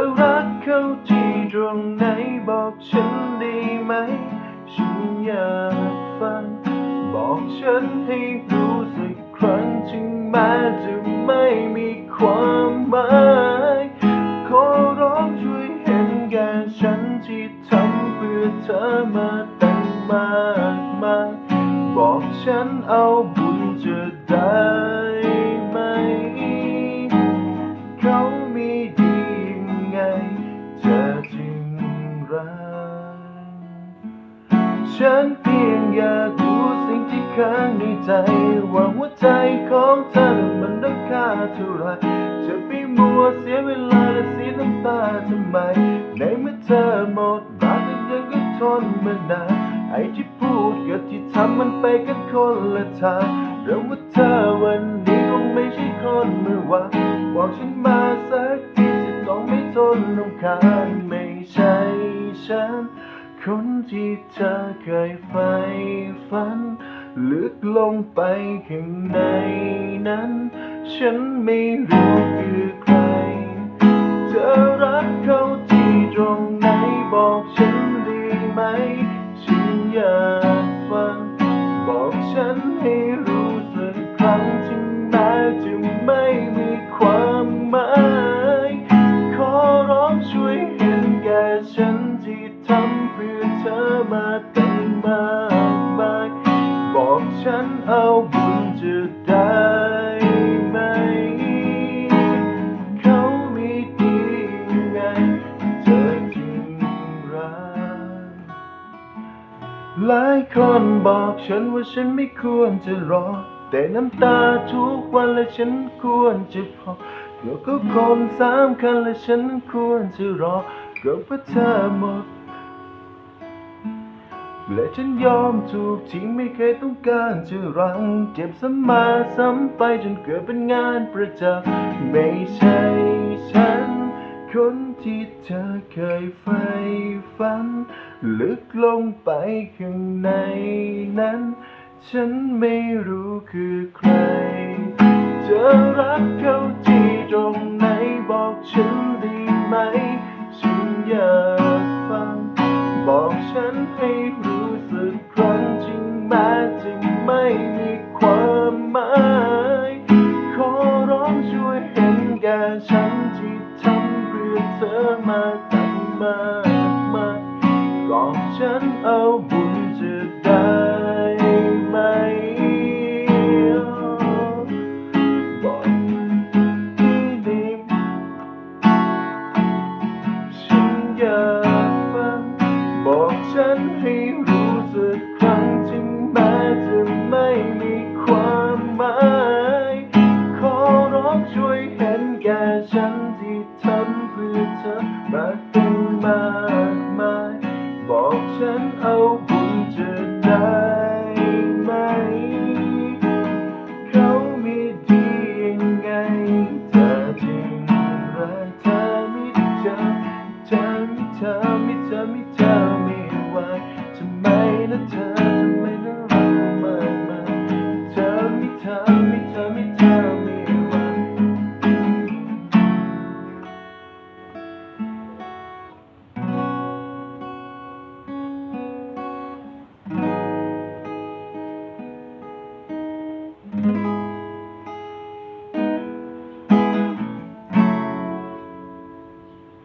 อรักเขาที่ตรงไหนบอกฉันได้ไหม ฉันอยากฟัง บอกฉันให้รู้สักครั้งถึงแม้จะไม่มีความหมายขอร้องช่วยเห็นแก่ฉันที่ทำเพื่อเธอมาตั้งมากมายบอกฉันเอาบุญจะได้ ฉันเพียงอยากรู้สิ่งที่ข้างในใจ ว่าหัวใจของเธอนั้นมันราคาเท่าไรจะไปมัวเสียเวลาและเสียน้ำตาทำไม ในเมื่อเธอหมดรักยังก็ทนมานานไอ้ที่พูดกับที่ทำมันไปกันคนละทางเรื่องว่าเธอวันนี้คงไม่ใช่คนเมื่อวานบอกฉันมาสักทีจะต้องไม่ทนรำคาญไม่ใช่ฉัน คนที่เธอเคยใฝ่ฝัน ลึกลงไปข้างในนั้น ฉันไม่รู้คือใคร เธอรักเขาที่ตรงไหนบอกฉันได้ไหม ฉันอยากฟัง บอกฉันให้รู้ มากมายบอกฉันเอาบุญจะได้ไหม เขามีดียังไงเธอจึงรักหลายคนบอกฉันว่าฉันไม่ควรจะรอ แต่น้ำตาทุกวันและฉันควรจะพอเกี่ยวกับคนสามคัญและฉันควรจะรอก็เพราะเธอหมด และฉันยอมถูกทิ้งไม่เคยต้องการจะรัง เจ็บซ้ำมาซ้ำไปจนเกิดเป็นงานประจำไม่ใช่ฉัน คนที่เธอเคยใฝ่ฝัน ลึกลงไปข้างในนั้น ฉันไม่รู้คือใคร เธอรักเขาที่ตรงไหนบอกฉันได้ไหมฉันอยาก ฉันที่ทำเพื่อเธอมาตั้งมากมายบอกฉันเอาบุญจะได้ไหมบอกที่ดีฉันอยากฟังบอกฉันให้ แก่ฉันที่ทำเพื่อเธอมาเป็นมากมายบอกฉันเอาบุญจะได้ไหม เขามีดียังไง เธอจริงรักเธอมีเธอเธอมีเธอมีเธอมีเธอมีวาว